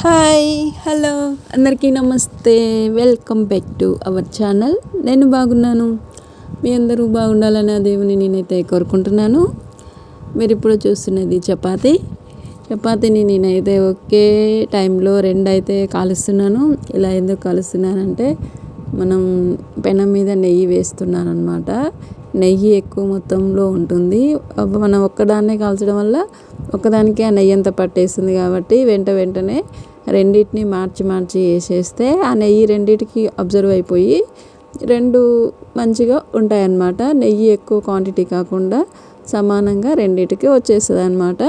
Hi hello. అందరికీ నమస్తే. Welcome back to our channel. నేను బాగున్నాను. మీ అందరూ బాగుండాలని ఆ దేవుని నేనైతే కోరుకుంటున్నాను. మీరు ఇప్పుడు చూస్తున్నది చపాతి. చపాతీని నేనైతే ఒకే టైంలో రెండు అయితే కాలుస్తున్నాను. ఇలా ఎందుకు కాలుస్తున్నానంటే మనం పెనం మీద నెయ్యి వేస్తున్నాను అనమాట నెయ్యి ఎక్కువ మొత్తంలో ఉంటుంది. మనం ఒక్కదాన్నే కాల్చడం వల్ల ఒకదానికి ఆ నెయ్యి అంతా పట్టేస్తుంది కాబట్టి వెంట వెంటనే రెండింటిని మార్చి మార్చి వేసేస్తే ఆ నెయ్యి రెండింటికి అబ్జర్వ్ అయిపోయి రెండు మంచిగా ఉంటాయన్నమాట. నెయ్యి ఎక్కువ క్వాంటిటీ కాకుండా సమానంగా రెండింటికి వచ్చేస్తుంది అనమాట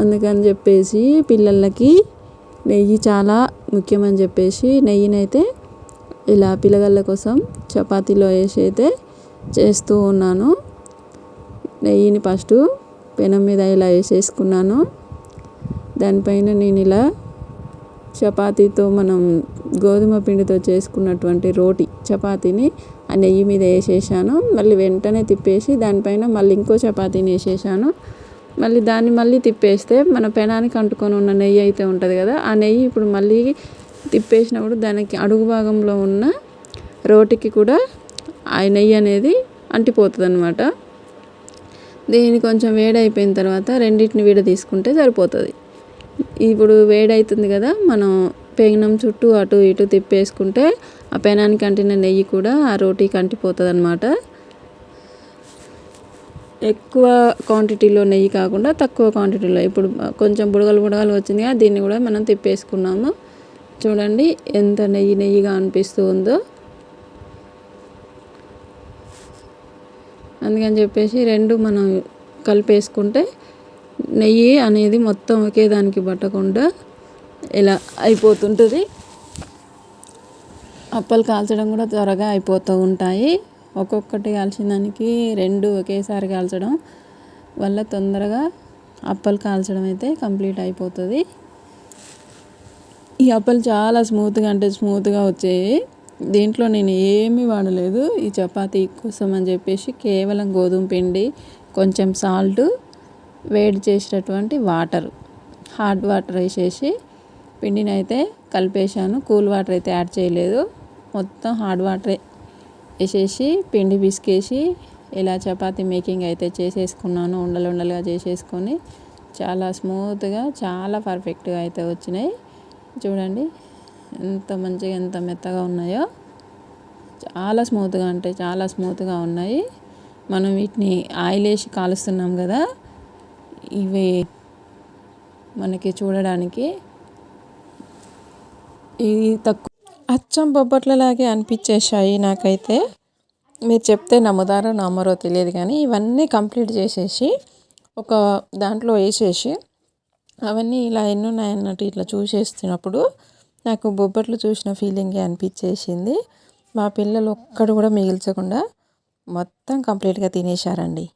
అందుకని చెప్పేసి పిల్లలకి నెయ్యి చాలా ముఖ్యమని చెప్పేసి నెయ్యినైతే ఇలా పిల్లగాళ్ళ కోసం చపాతీలో వేసి అయితే చేస్తూ ఉన్నాను. నెయ్యిని ఫస్ట్ పెనం మీద ఇలా వేసేసుకున్నాను. దానిపైన నేను ఇలా చపాతీతో మనం గోధుమ పిండితో చేసుకున్నటువంటి రోటి చపాతీని ఆ నెయ్యి మీద వేసేసాను. మళ్ళీ వెంటనే తిప్పేసి దానిపైన మళ్ళీ ఇంకో చపాతీని వేసేసాను. మళ్ళీ దాన్ని మళ్ళీ తిప్పేస్తే మన పెనానికి అంటుకొని ఉన్న నెయ్యి అయితే ఉంటుంది కదా ఆ నెయ్యి ఇప్పుడు మళ్ళీ తిప్పేసినప్పుడు దానికి అడుగు భాగంలో ఉన్న రోటికి కూడా ఆ నెయ్యి అనేది అంటిపోతుంది అనమాట దీన్ని కొంచెం వేడైపోయిన తర్వాత రెండింటిని విడ తీసుకుంటే సరిపోతుంది. ఇప్పుడు వేడవుతుంది కదా మనం పెనం చుట్టూ అటు ఇటు తిప్పేసుకుంటే ఆ పెనానికి అంటిన నెయ్యి కూడా ఆ రోటీకి అంటిపోతుంది అనమాట ఎక్కువ క్వాంటిటీలో నెయ్యి కాకుండా తక్కువ క్వాంటిటీలో ఇప్పుడు కొంచెం బుడగలు బుడగలు వచ్చింది కదా దీన్ని కూడా మనం తిప్పేసుకున్నాము. చూడండి ఎంత నెయ్యి నెయ్యిగా అనిపిస్తూ ఉందో. అందుకని చెప్పేసి రెండు మనం కలిపేసుకుంటే నెయ్యి అనేది మొత్తం ఒకే దానికి పట్టకుండా ఇలా అయిపోతుంటుంది. అప్పలు కాల్చడం కూడా త్వరగా అయిపోతూ ఉంటాయి. ఒక్కొక్కటి కాల్చిన దానికి రెండు ఒకేసారి కాల్చడం వల్ల తొందరగా అప్పలు కాల్చడం అయితే కంప్లీట్ అయిపోతుంది. ఈ అప్పలు చాలా స్మూత్గా అంటే స్మూత్గా వచ్చాయి. దీంట్లో నేను ఏమీ వాడలేదు. ఈ చపాతీ కోసం అని చెప్పేసి కేవలం గోధుమ పిండి కొంచెం సాల్ట్ వేడి చేసేటటువంటి వాటర్ హాట్ వాటర్ వేసేసి పిండిని అయితే కలిపేశాను. కూల్ వాటర్ అయితే యాడ్ చేయలేదు. మొత్తం హాట్ వాటరే వేసేసి పిండి పిసికేసి ఇలా చపాతీ మేకింగ్ అయితే చేసేసుకున్నాను. ఉండలు ఉండలుగా చేసేసుకొని చాలా స్మూత్గా చాలా పర్ఫెక్ట్గా అయితే వచ్చినాయి. చూడండి. ఎంత మంచిగా ఎంత మెత్తగా ఉన్నాయో చాలా స్మూత్గా అంటే చాలా స్మూత్గా ఉన్నాయి. మనం వీటిని ఆయిల్ వేసి కాలుస్తున్నాం కదా ఇవి మనకి చూడడానికి ఇది తక్కువ అచ్చం బొబ్బట్లలాగే అనిపించేసాయి నాకైతే. మీరు చెప్తే నమ్ముదారో నమ్మరో తెలియదు కానీ ఇవన్నీ కంప్లీట్ చేసేసి ఒక దాంట్లో వేసేసి అవన్నీ ఇలా ఎన్నున్నాయన్నట్టు ఇట్లా చూసేస్తున్నప్పుడు నాకు బొబ్బట్లు చూసిన ఫీలింగే అనిపించేసింది. మా పిల్లలు ఒక్కడు కూడా మిగిల్చకుండా మొత్తం కంప్లీట్గా తినేశారండి.